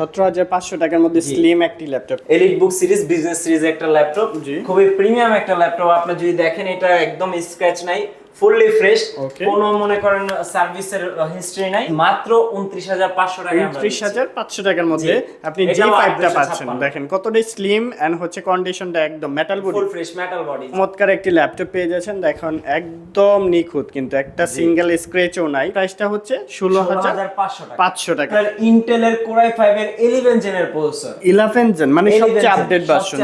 সতেরো হাজার পাঁচশো টাকার মধ্যে স্লিম একটি laptop EliteBook series business series একটা ল্যাপটপ খুবই প্রিমিয়াম একটা ল্যাপটপ আপনি যদি দেখেন এটা একদম স্ক্র্যাচ নাই। ফুললি ফ্রেশ কোনো মনে করেন সার্ভিসের হিস্ট্রি নাই মাত্র উনত্রিশ হাজার পাঁচশো টাকা আমরা উনত্রিশ দিচ্ছি। হাজার পাঁচশো টাকার মধ্যে আপনি জি ফাইভটা পাচ্ছেন। দেখেন কতটাই স্লিম এন্ড হচ্ছে কন্ডিশনটা একদম metal body full fresh metal body চমৎকার একটি ল্যাপটপ পেয়ে যাচ্ছেন। দেখুন একদম নিখুঁত কিন্তু একটা সিঙ্গেল স্ক্র্যাচও নাই। প্রাইসটা হচ্ছে ষোলো হাজার পাঁচশো টাকা। পাঁচশো টাকা। আপনার ইন্টেলের কোরাই ফাইভ এর ইলেভেন জেনের প্রসেসর ইলেভেন জেন মানে সবচেয়ে আপডেট ভার্সন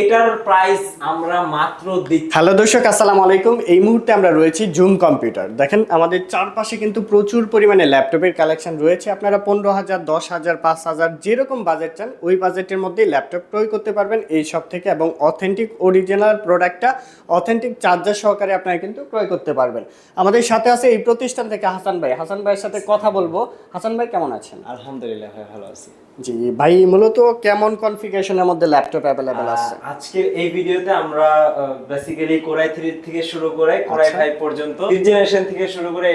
এটার প্রাইস আমরা মাত্র দিচ্ছি। হ্যালো দর্শক আসসালামু আলাইকুম। এই মুহূর্তে আমরা রয়েছি জুম কম্পিউটার দেখেন, আমাদের চারপাশে কিন্তু প্রচুর পরিমাণে ল্যাপটপের কালেকশন রয়েছে। আপনারা পনেরো হাজার, দশ হাজার, পাঁচ হাজার যেরকম বাজেট চান, ওই বাজেটের মধ্যেই ল্যাপটপ ক্রয় করতে পারবেন এই সব থেকে এবং অথেন্টিক অরিজিনাল প্রোডাক্টটা অথেন্টিক চার্জার সহকারে আপনারা কিন্তু ক্রয় করতে পারবেন। আমাদের সাথে আছে এই প্রতিষ্ঠান থেকে হাসান ভাই। হাসান ভাইয়ের সাথে কথা বলব। হাসান ভাই, কেমন আছেন? আলহামদুলিল্লাহ ভালো আছি। জি ভাই মূলত কেমন কনফিগারেশনের মধ্যে ল্যাপটপ অ্যাভেলেবেল আছে? আজকের এই ভিডিওতে আমরা বেসিক্যালি কোরাই থ্রি থেকে শুরু করে কোরাই আচ্ছা। ফাইভ পর্যন্ত ফিফথ জেনারেশন থেকে শুরু করে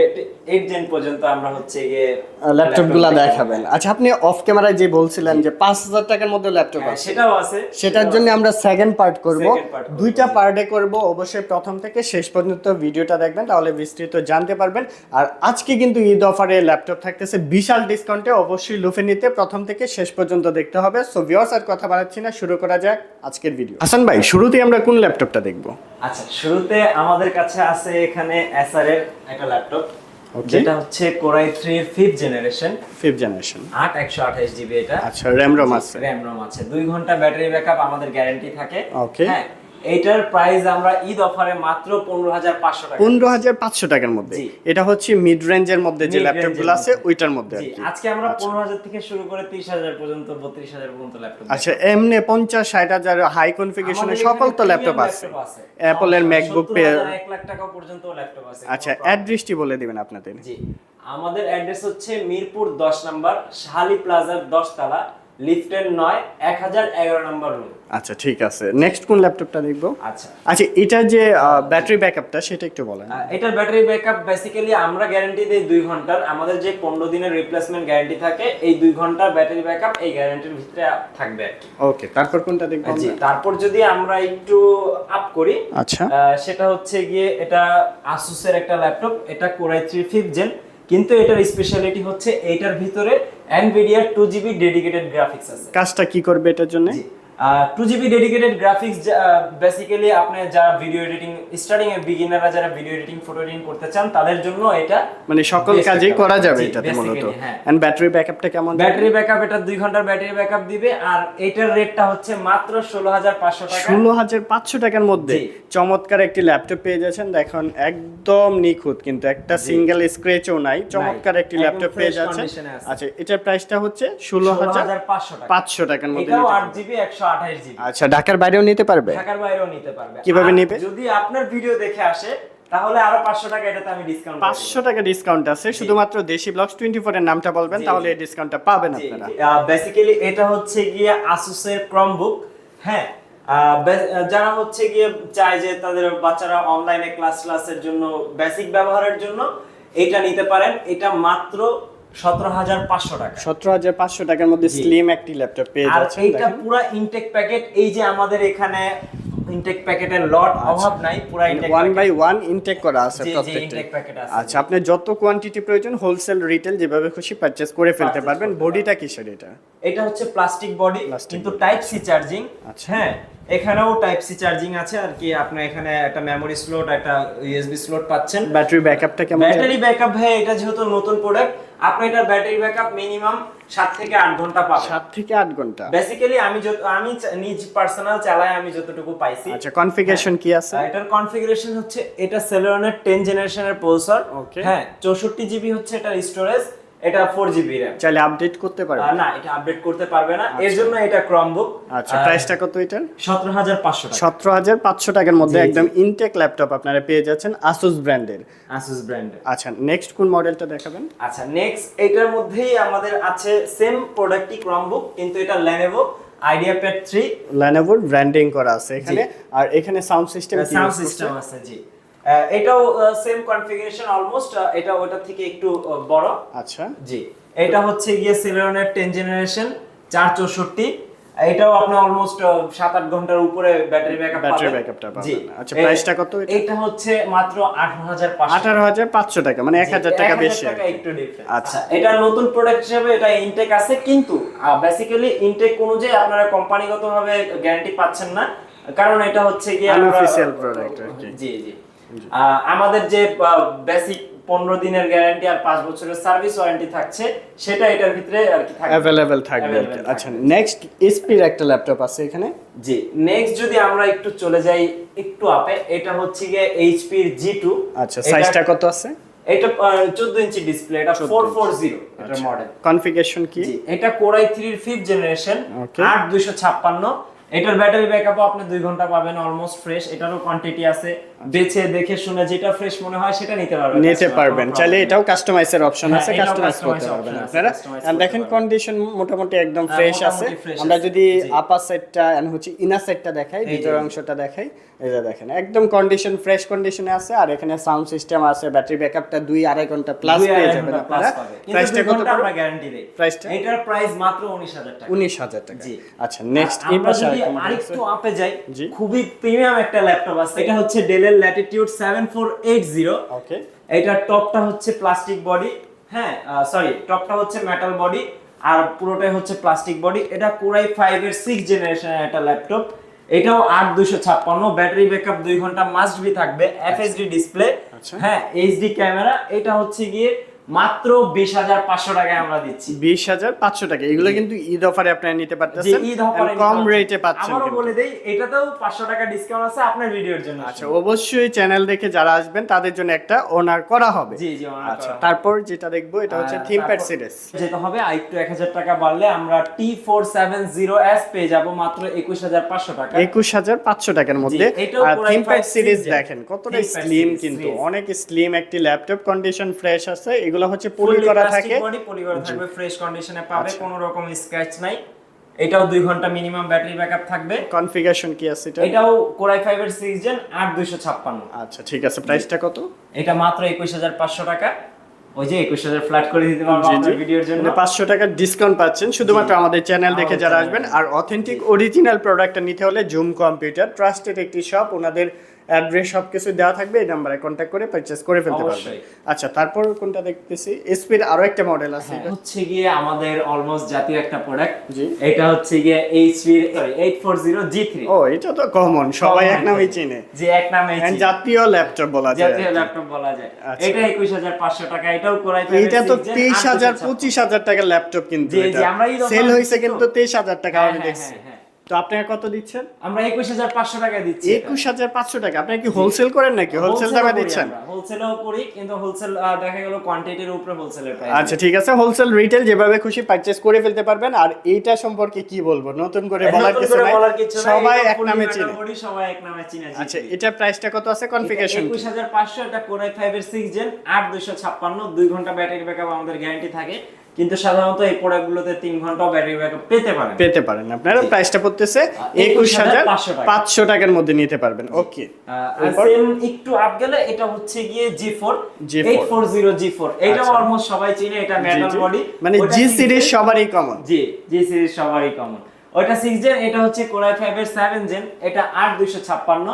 এইট জেন পর্যন্ত আমরা হচ্ছে গিয়ে ল্যাপটপগুলা laptop দেখাবেন। আচ্ছা আপনি অফ ক্যামেরায় যে বলছিলেন যে পাঁচ হাজার টাকার মধ্যে ল্যাপটপ আছে। সেটাও আছে সেটার জন্য আমরা সেকেন্ড পার্ট করব। দুইটা পার্টে করব। অবশ্যই প্রথম থেকে শেষ পর্যন্ত ভিডিওটা দেখবেন তাহলে বিস্তৃত জানতে পারবেন। আর আজকে কিন্তু ঈদ অফারে ল্যাপটপ থাকতেছে বিশাল ডিসকাউন্টে অবশ্যই লুফে নিতে প্রথম থেকে শেষ পর্যন্ত দেখতে হবে। সো ভিউয়ার্স আর কথা বাড়াচ্ছি না শুরু করা যাক আজকের ভিডিও হাসান ভাই শুরুতেই আমরা কোন ল্যাপটপটা দেখব? আচ্ছা শুরুতে আমাদের কাছে আছে এখানে এসআর এর একটা ল্যাপটপ ওকে যেটা হচ্ছে core i three fifth generation fifth generation আট একশো আঠাশ জিবি এটা। আচ্ছা র্যাম রম আছে। র্যাম রম আছে। 2 ঘণ্টা ব্যাটারি ব্যাকআপ আমাদের গ্যারান্টি থাকে। ওকে হ্যাঁ এইটার প্রাইস আমরা ঈদ অফারে মাত্র পনেরো হাজার পাঁচশো টাকা। পনেরো হাজার পাঁচশো টাকার মধ্যে। এটা হচ্ছে মিড রেঞ্জের মধ্যে যে Mid ল্যাপটপ range এরগুলো আছে ওইটার মধ্যে আজকে আমরা পনেরো হাজার থেকে শুরু করে তিরিশ হাজার পর্যন্ত বত্রিশ হাজার পর্যন্ত ল্যাপটপ আচ্ছা এমনি পঞ্চাশ ষাট হাজার হাই কনফিগারেশনের সকল তো ল্যাপটপ আছে। অ্যাপলের ম্যাকবুক পে এক লাখ টাকা পর্যন্ত ল্যাপটপ আছে আচ্ছা অ্যাড্রেসটি বলে দিবেন আপনাদের। জি আমাদের অ্যাড্রেস হচ্ছে মিরপুর দশ নম্বর শাহালি প্লাজার দশ তলা লিফটের নয় এক হাজার এগারো নম্বর রুম আচ্ছা ঠিক আছে। নেক্সট কোন ল্যাপটপটা দেখব? আচ্ছা। আচ্ছা এটার যে ব্যাটারি ব্যাকআপটা সেটা একটু বলেন। এটার ব্যাটারি ব্যাকআপ বেসিক্যালি আমরা গ্যারান্টি দিই দুই ঘণ্টার। আমাদের যে পনেরো দিনের রিপ্লেসমেন্ট গ্যারান্টি থাকে এই দুই ঘণ্টার ব্যাটারি ব্যাকআপ এই গ্যারান্টির ভিতরে থাকবে আর কি। ওকে তারপর কোনটা দেখব জি তারপর যদি আমরা একটু আপ করি আচ্ছা। সেটা হচ্ছে গিয়ে এটা আসুসের একটা ল্যাপটপ এটা কোরাই থ্রি ফিফথ জেন কিন্তু এটার স্পেশালিটি হচ্ছে এটার ভিতরে এনভিডিয়ার টু জিবি ডেডিকেটেড গ্রাফিক্স আছে। কাজটা কি করবে এটার জন্য? Two GB dedicated graphics basically আপনি যারা ভিডিও এডিটিং স্টার্টিং এর বিগিনাররা যারা ভিডিও এডিটিং ফটো এডিটিং করতে চান তাদের জন্য এটা মানে সকল কাজেই করা যাবে এটাতে মূলত। এন্ড ব্যাটারি ব্যাকআপটা কেমন ব্যাটারি ব্যাকআপ এটা দুই ঘণ্টার ব্যাটারি ব্যাকআপ দিবে আর এটার রেটটা হচ্ছে মাত্র ষোলো হাজার পাঁচশো টাকা। ষোলো হাজার পাঁচশো টাকার মধ্যে চমৎকার একটি ল্যাপটপ পেয়ে যাচ্ছেন। দেখুন একদম নিখুঁত কিন্তু একটা সিঙ্গেল স্ক্র্যাচও নাই। চমৎকার একটি ল্যাপটপ পেয়ে যাচ্ছেন। আচ্ছা এটার প্রাইসটা হচ্ছে ষোলো হাজার 16,500 টাকা। পাঁচশো টাকার মধ্যে এটাও নিতে আট পারবেন। জিবি একশো আঠাশ জিবি। আচ্ছা ঢাকার বাইরেও নিতে পারবে? ঢাকার বাইরেও নিতে পারবে। কীভাবে নিবে? যদি আপনার ভিডিও দেখে আসে তাহলে আরও পাঁচশো টাকা এটাতে আমি ডিসকাউন্ট পাঁচশো টাকা ডিসকাউন্ট আছে। শুধুমাত্র দেশি ব্লগস টোয়েন্টি ফোর এর নামটা বলবেন তাহলে। এই ডিসকাউন্টটা পাবেন আপনারা। বেসিক্যালি এটা হচ্ছে গিয়ে আসুসের ক্রমবুক হ্যাঁ? আহ, যারা হচ্ছে গিয়ে চায় যে তাদের বাচ্চারা অনলাইনে ক্লাস ক্লাসের জন্য বেসিক ব্যবহারের জন্য এটা নিতে পারেন। এটা মাত্র সতেরো হাজার পাঁচশো টাকা। সতেরো হাজার পাঁচশো টাকার মধ্যে স্লিম একটি ল্যাপটপ পেয়ে আর এইটা। পুরো ইনটেক প্যাকেট এই যে আমাদের এখানে ইনটেক প্যাকেটের লট অভাব নাই পুরো intact one by one intact করা আছে প্রত্যেকটা। আচ্ছা আপনি যত কোয়ান্টিটি প্রয়োজন হোলসেল রিটেল যেভাবে খুশি পারচেজ করে ফেলতে পারবেন। বডিটা কিসের এটা? এটা হচ্ছে প্লাস্টিক বডি কিন্তু টাইপ সি চার্জিং আচ্ছা। হ্যাঁ এখানেও টাইপ সি চার্জিং আছে। আর কি আপনি এখানে একটা মেমোরি স্লট একটা ইউএসবি স্লট পাচ্ছেন। ব্যাটারি ব্যাকআপটা কেমন ব্যাটারি ব্যাকআপ ভাই এটা যেহেতু নতুন প্রোডাক্ট আপনি এটা ব্যাটারি ব্যাকআপ মিনিমাম সাত থেকে আট ঘণ্টা পাবেন। সাত থেকে আট ঘণ্টা। বেসিক্যালি আমি যত আমি নিজ পার্সোনাল চালাই আমি যতটুকু পাইছি। আচ্ছা কনফিগারেশন কি আছে? এটার কনফিগারেশন হচ্ছে এটা সেলেরনের টেন জেনারেশনের প্রসেসর ওকে হ্যাঁ চৌষট্টি জিবি হচ্ছে এটার স্টোরেজ এটা ফোর জিবি র্যাম চাইলে আপডেট করতে পারবেন না এটা আপডেট করতে পারবে না। এর জন্য এটা ক্রমবুক আচ্ছা প্রাইসটা কত হাজার পাঁচশো টাকা। সতেরো হাজার পাঁচশো টাকার মধ্যে। একদম ইনটেক ল্যাপটপ আপনারা পেয়ে যাচ্ছেন আসুস ব্র্যান্ডের আসুস ব্র্যান্ডের আচ্ছা নেক্সট কোন মডেলটা দেখাবেন? আচ্ছা নেক্সট এটার মধ্যেই আমাদের আছে সেম প্রোডাক্টই ক্রমবুক কিন্তু এটা আইডিয়া প্যাড থ্রি ল্যানোভোর ব্র্যান্ডিং করা আছে এখানে। আর এখানে সাউন্ড সিস্টেম সাউন্ড সিস্টেম আছে জি। এটাও সেম কনফিগারেশন অলমোস্ট এটা ওটা থেকে একটু বড় আচ্ছা জি এটা হচ্ছে গিয়ে সেলেরনের টেন জেনারেশন চার চৌষট্টি এটাও আপনি অলমোস্ট সাত আট ঘণ্টার উপরে ব্যাটারি ব্যাকআপ Battery backup টা পাবেন। আচ্ছা, price-টা কত এটা? হচ্ছে মাত্র আঠারো হাজার পাঁচশো আঠারো হাজার পাঁচশো টাকা মানে এক হাজার টাকা বেশি আর কি। একটু difference। আচ্ছা। আচ্ছা এটা নতুন প্রোডাক্ট হিসেবে এটা ইনটেক আছে কিন্তু বেসিক্যালি ইনটেক অনুযায়ী আপনারা কোম্পানিগতভাবে গ্যারান্টি পাচ্ছেন না কারণ এটা হচ্ছে কি product আর জি জি আমাদের যে বেসিক পনেরো দিনের গ্যারান্টি আর পাঁচ বছরের সার্ভিস ওয়ারেন্টি থাকছে সেটা এটার ভিতরে আর কি থাকবে। অ্যাভেলেবেল থাকবে আচ্ছা। নেক্সট এসপির একটা ল্যাপটপ আছে এখানে? জি নেক্সট যদি আমরা একটু চলে যাই একটু আপে এটা হচ্ছে গিয়ে এইচপির জি টু আচ্ছা সাইজটা কত আছে? এটা চোদ্দ ইঞ্চি ডিসপ্লে এটা 14 ফোর ফোর জিরো এটার আচ্ছা মডেল কনফিগারেশন কি? জি এটা কোরাই থ্রির ফিফথ জেনারেশন Okay. আট দুইশো ছাপ্পান্ন। এটার ব্যাটারি ব্যাকআপও আপনি দুই ঘণ্টা পাবেন অলমোস্ট ফ্রেশ এটারও কোয়ান্টিটি আছে বেছে দেখে শুনে যেটা ফ্রেশ মনে হয় সেটা নিতে পারবেন। নিতে পারবেন। চাইলে এটাও কাস্টমাইজের অপশন হ্যাঁ, আছে কাস্টমাইজ করতে পারবেন। আপনারা আর দেখেন কন্ডিশন মোটামুটি একদম হ্যাঁ, ফ্রেশ আছে। আমরা যদি আপার সাইডটা এন্ড হচ্ছে ইনার সাইডটা দেখাই ভিতর অংশটা দেখাই যে দেখেন একদম কন্ডিশন ফ্রেশ কন্ডিশনে আছে আর এখানে সাউন্ড সিস্টেম আছে ব্যাটারি ব্যাকআপটা দুই আড়াই ঘণ্টা প্লাস পেয়ে যাবেন আপনারা। প্রাইসটা কত আমরা গ্যারান্টি দেই। প্রাইসটা এটার প্রাইস মাত্র উনিশ হাজার টাকা। উনিশ হাজার টাকা। জি। আচ্ছা নেক্সট এই পাশে আরেকটা আপে যাই খুবই প্রিমিয়াম একটা ল্যাপটপ আছে। এটা হচ্ছে ডেলের Latitude seven four eight zero okay এটার টপটা হচ্ছে প্লাস্টিক বডি হ্যাঁ সরি টপটা হচ্ছে মেটাল বডি আর পুরোটাই হচ্ছে প্লাস্টিক বডি এটা কোরাই ফাইভ এর সিক্স জেনারেশনের একটা ল্যাপটপ এটাও আট দুশো ছাপ্পান্ন ব্যাটারি ব্যাকআপ দুই ঘণ্টা মাস্ট বি থাকবে এফএসডি ডিসপ্লে আচ্ছা। হ্যাঁ এইচডি ক্যামেরা এটা হচ্ছে গিয়ে মাত্র বিশ হাজার পাঁচশো টাকায় আমরা দিচ্ছি। বিশ হাজার পাঁচশো টাকা। এগুলো কিন্তু ঈদ অফারে আপনারা নিতে পারতেছেন ঈদ অফারে কম রেটে পাচ্ছেন আমারও বলে দেই এটাতেও পাঁচশো টাকা ডিসকাউন্ট আছে আপনার ভিডিওর জন্য। আচ্ছা অবশ্যই চ্যানেল দেখে যারা আসবেন তাদের জন্য একটা ওনার করা হবে। জি, জি, আচ্ছা তারপর যেটা দেখব এটা হচ্ছে থিম প্যাড সিরিজ যেতে হবে আরেকটু এক হাজার টাকা বাড়লে আমরা T four seven zero S পেয়ে যাব মাত্র একুশ হাজার পাঁচশো টাকা। একুশ হাজার পাঁচশো টাকার মধ্যে। আর থিম প্যাড সিরিজ দেখেন কতটা স্লিম কিন্তু। অনেক স্লিম একটি ল্যাপটপ কন্ডিশন ফ্রেশ আছে এগুলো হচ্ছে পলি করা থাকে। বডি পলি করা থাকবে ফ্রেশ কন্ডিশনে পাবে কোনো রকম স্ক্র্যাচ নাই। এটাও দুই ঘণ্টা মিনিমাম ব্যাটারি ব্যাকআপ থাকবে। কনফিগারেশন কি আছে এটা? এটাও কোরাই ফাইভ এর সিক্স জেন আট দুইশো ছাপ্পান্ন। আচ্ছা ঠিক আছে। প্রাইসটা কত? এটা মাত্র একুশ হাজার পাঁচশো টাকা। ওই যে একুশ হাজার ফ্ল্যাট করে দিতে পারব আপনার ভিডিওর জন্য। মানে পাঁচশো টাকার ডিসকাউন্ট পাচ্ছেন। শুধুমাত্র আমাদের চ্যানেল দেখে যারা আসবেন। আর অথেন্টিক অরিজিনাল প্রোডাক্টটা নিতে হলে জুম কম্পিউটার ট্রাস্টেড একটি শপ ওনাদের অ্যাড্রেস সব কিছু দেওয়া থাকবে এই নাম্বারে কন্ট্যাক্ট করে পারচেজ করে ফেলতে পারবেন আচ্ছা তারপর কোনটা দেখতেছি? এসপির আরও একটা মডেল আছে। এটা হচ্ছে গিয়ে আমাদের অলমোস্ট জাতীয় একটা প্রোডাক্ট জি। এটা হচ্ছে গিয়ে HP sorry eight four zero G three ও এটা তো কমন সবাই এক নামেই চিনে। যে এক নামে জাতীয় ল্যাপটপ বলা যায় জাতীয় ল্যাপটপ বলা যায়। আচ্ছা। এটা একুশ হাজার পাঁচশো টাকা এটাও কোরাই এইটা তো তেইশ হাজার পঁচিশ হাজার। টাকার ল্যাপটপ কিন্তু এই সেল হয়েছে কিন্তু তেইশ হাজার টাকা হ্যাঁ, আমি হ্যাঁ, দেখছি। হ্যাঁ, হ্যাঁ। তো আপনারা কত দিচ্ছেন? আমরা একুশ হাজার পাঁচশো টাকা দিচ্ছি একুশ হাজার পাঁচশো টাকা। আপনি কি হোলসেল করেন নাকি? হোলসেল দামে দিচ্ছেন? হোলসেলও করি কিন্তু হোলসেল দেখা গেল কোয়ান্টিটির উপরে হোলসেলের আচ্ছা ঠিক আছে। হোলসেল রিটেল যেভাবে খুশি পারচেজ করে ফেলতে পারবেন। আর এইটা সম্পর্কে কি বলব? নতুন করে বলার কিছু নাই। সবাই এক নামে চিনে। সবাই এক নামে চিনে আচ্ছা এটা প্রাইসটা কত আছে? কনফিগারেশন একুশ হাজার পাঁচশো এটা কোরাই ফাইভ এর সিক্স জেন আট দুশো ছাপ্পান্ন দুই ঘণ্টা ব্যাটারি ব্যাকআপ আমাদের গ্যারান্টি থাকে। কিন্তু সাধারণত এই প্রোডাক্টগুলোতে তিন ঘন্টাও ব্যাটারি ব্যাকআপ পেতে পারেন। পেতে পারেন। আপনারা প্রাইসটা পড়তেছে একুশ হাজার পাঁচশো টাকার মধ্যে নিতে পারবেন। ওকে? সেম একটু আপ গেলে এটা হচ্ছে গিয়ে G four G4 eight four zero G four এটা। অলমোস্ট সবাই চিনে এটা মেটাল। বডি। মানে জি সিরিজ সবারই কমন জি জি সিরিজ সবারই কমন ওটা সিক্স জেন এটা হচ্ছে কোরাই ফাইভ এর সেভেন জেন এটা আট দুইশো ছাপ্পান্ন।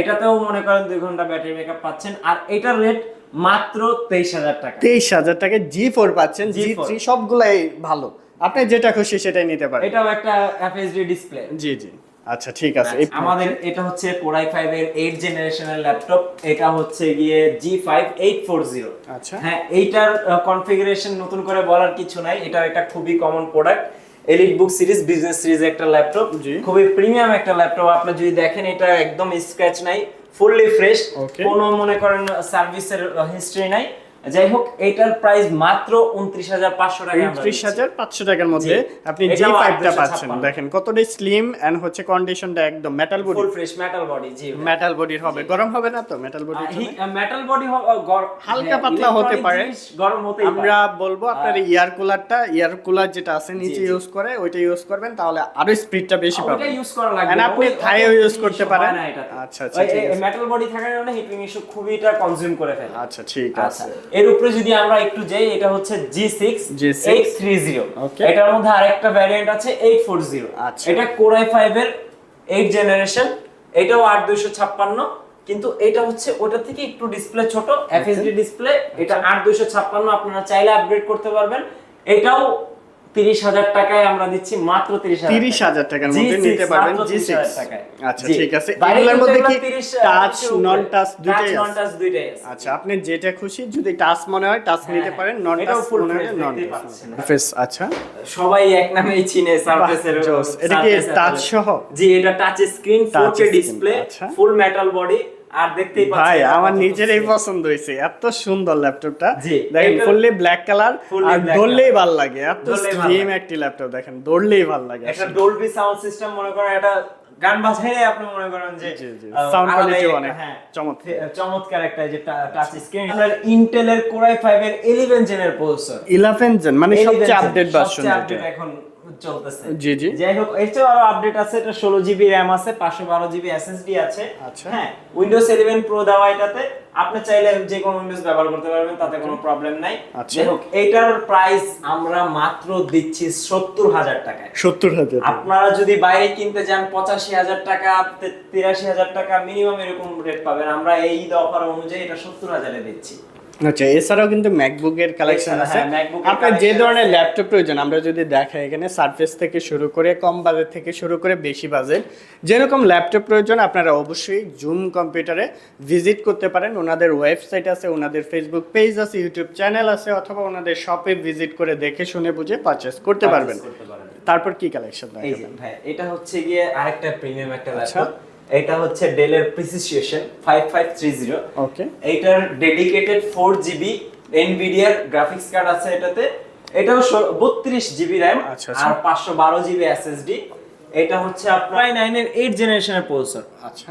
এটাতেও মনে করেন দুই ঘণ্টা ব্যাটারি ব্যাকআপ পাচ্ছেন। আর এটার রেট মাত্র তেইশ হাজার টাকা। তেইশ হাজার টাকা জি ফোর পাচ্ছেন জি থ্রি সবগুলাই ভালো। আপনি যেটা খুশি সেটাই নিতে পারেন। এটাও একটা এফএসডি ডিসপ্লে জি জি। আচ্ছা ঠিক আছে। আমাদের এটা হচ্ছে কোরাই ফাইভ এর এইট জেনারেশনের ল্যাপটপ এটা হচ্ছে গিয়ে G five eight four zero আচ্ছা। হ্যাঁ এইটার কনফিগারেশন নতুন করে বলার কিছু নাই। এটা একটা খুবই common product EliteBook series business series একটা ল্যাপটপ খুবই প্রিমিয়াম একটা ল্যাপটপ আপনি যদি দেখেন এটা একদম স্ক্র্যাচ নাই। Fully fresh. কোনো মনে করেন সার্ভিসের হিস্ট্রি নাই যাই হোক এটার প্রাইস মাত্র উনত্রিশ হাজার পাঁচশো টাকা উনত্রিশ হাজার পাঁচশো টাকার মধ্যে আপনি জি এটাও ফাইভটা পাচ্ছেন। দেখেন কতটা স্লিম এন্ড হচ্ছে কন্ডিশনটা একদম metal body full fresh metal body জি মেটাল বডির হবে। গরম হবে না তো? মেটাল বডি মেটাল বডি হালকা পাতলা হতে পারে। গরম হতেই আমরা বলব আপনার ইয়ার কুলারটা ইয়ার কুলার যেটা আছে নিচে ইউজ করে ওইটা ইউজ করবেন তাহলে আরও স্পিডটা বেশি পাবেন। ইউজ করা লাগবে। না। আপনি থাইও heating করতে পারেন। হয় আচ্ছা, আচ্ছা, মেটাল বডি থাকার কারণে হিটিং ইস্যু খুবই এটা কনজিউম করে ফেলে। আচ্ছা ঠিক আচ্ছা। আছে। এর উপরে যদি আমরা একটু যাই এটা হচ্ছে G six G6 eight three zero Okay. এটার মধ্যে আরেকটা ভ্যারিয়েন্ট আছে এইট ফোর জিরো আচ্ছা। এটা Core i5 এর 8 জেনারেশন এটাও আট দুইশো ছাপ্পান্ন কিন্তু এটা হচ্ছে ওটা থেকে একটু ডিসপ্লে ছোট এফএসডি ডিসপ্লে এটা আট দুইশো ছাপ্পান্ন আপনারা চাইলে আপগ্রেড করতে পারবেন। এটাও তিরিশ হাজার টাকায় আমরা দিচ্ছি মাত্র তিরিশ হাজার তিরিশ হাজার টাকার মধ্যে নিতে পারবেন জি সিক্স। আচ্ছা ঠিক আছে। এগুলোর মধ্যে কি টাচ নন টাচ দুইটাই নন টাচ দুইটাই আচ্ছা আপনি যেটা খুশি যদি টাচ মনে হয় টাচ নিতে হ্যাঁ, পারেন নন টাচ মনে হয় নন দেখতেই টাচ পাচ্ছেন। ফেস আচ্ছা। সবাই এক নামেই চিনে সারফেসের জোস। এটা কি touch সহ? জি এটা touch screen Touch 4K display. Full metal body আর দেখতেই পাচ্ছেন ভাই আমার নিজেরই পছন্দ হয়েছে এত সুন্দর ল্যাপটপটা দেখেন ফুললি ব্ল্যাক কালার আর ধরলেই color। লাগে এত স্লিম একটি ল্যাপটপ দেখেন ধরলেই ভালো লাগে একটা ডলবি সাউন্ড সিস্টেম মনে করেন এটা গান বাজাইলে আপনি মনে করেন যে quality একটা- অনেক হ্যাঁ, চমৎকার। চমৎকার একটা যে টাচ স্ক্রিন আপনার ইন্টেলের কোরাই 5 এর 11 জেনের প্রসেসর 11 জেন মানে সবচেয়ে আপডেট ভার্সন এখন চলতেছে। জি, জি। যাই হোক এর চেয়েও আরও আপডেট আছে এটা ষোলো জিবি র্যাম আছে পাঁচশো বারো জিবি এসএসডি আছে। আচ্ছা। হ্যাঁ উইন্ডোজ ইলেভেন প্রো দেওয়া এটাতে। আপনি চাইলে যে কোনো উইন্ডোজ ব্যবহার করতে পারবেন তাতে কোনো প্রবলেম নাই। আচ্ছা। যাই হোক এইটার প্রাইস আমরা মাত্র দিচ্ছি সত্তর হাজার টাকায়। সত্তর হাজার আপনারা যদি বাইরে কিনতে যান পঁচাশি হাজার টাকা তিরাশি হাজার টাকা মিনিমাম এরকম রেট পাবেন। আমরা এই ঈদ অফার অনুযায়ী এটা সত্তর হাজারে দিচ্ছি। আচ্ছা এছাড়াও কিন্তু ম্যাকবুকের কালেকশন আছে। আপনার যে ধরনের ল্যাপটপ প্রয়োজন আমরা যদি দেখাই এখানে সারফেস থেকে শুরু করে কম বাজেট থেকে শুরু করে বেশি বাজেট যেরকম ল্যাপটপ প্রয়োজন আপনারা অবশ্যই জুম কম্পিউটারে ভিজিট করতে পারেন। ওনাদের ওয়েবসাইট আছে ওনাদের ফেসবুক পেজ আছে ইউটিউব চ্যানেল আছে অথবা ওনাদের শপে ভিজিট করে দেখে শুনে বুঝে পারচেস করতে পারবেন। তারপর কি কালেকশন ভাই এটা হচ্ছে গিয়ে আরেকটা প্রিমিয়াম একটা আচ্ছা। ল্যাপটপ এটা হচ্ছে ডেলের প্রিসিশন 5530 ওকে এইটার ডেডিকেটেড ফোর জিবি এনভিডিয়ার গ্রাফিক্স কার্ড আছে এটাতে। এটাও বত্রিশ জিবি র্যাম আচ্ছা, আচ্ছা। আর পাঁচশো বারো জিবি এসএসডি এটা হচ্ছে আপনার নাইন এর এইট জেনারেশনের প্রসেসর আচ্ছা।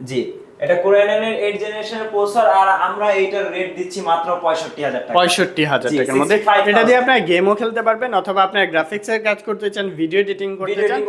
জি। এটা কোরাই নাইনের এইট জেনারেশনের প্রসেসর আর আমরা এইটার রেট দিচ্ছি মাত্র পঁয়ষট্টি হাজার টাকা। পঁয়ষট্টি হাজার জি, টাকার মধ্যে। এটা দিয়ে আপনার গেমও খেলতে পারবেন অথবা গ্রাফিক্সের কাজ করতে চান ভিডিও এডিটিং করতে চান।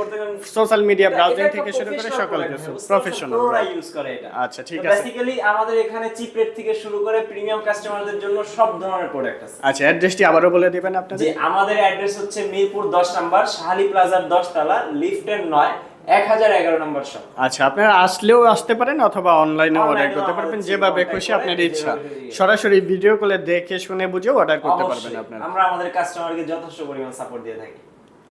সোশ্যাল মিডিয়া ব্রাউজিং থেকে শুরু করে সকল কিছু প্রফেশনাল প্রোরা ইউজ করে এটা। আচ্ছা, ঠিক আছে। বেসিক্যালি আমাদের এখানে চিপ রেট থেকে শুরু করে প্রিমিয়াম কাস্টমারদের জন্য সব ধরনের প্রোডাক্ট আছে। আচ্ছা অ্যাড্রেসটি আবারও বলে দিবেন আপনাদের। আমাদের অ্যাড্রেস হচ্ছে মিরপুর দশ নাম্বার শাহালি প্লাজার দশ তলা লিফটের নয় এক হাজার এগারো নম্বর শপ আচ্ছা আপনারা আসলেও আসতে পারেন অথবা অনলাইনে অর্ডার করতে পারবেন যেভাবে খুশি আপনার ইচ্ছা। সরাসরি ভিডিও কলে দেখে শুনে বুঝে অর্ডার করতে পারবেন আপনারা। আমরা আমাদের কাস্টমারকে যথেষ্ট পরিমাণ সাপোর্ট দিয়ে থাকি।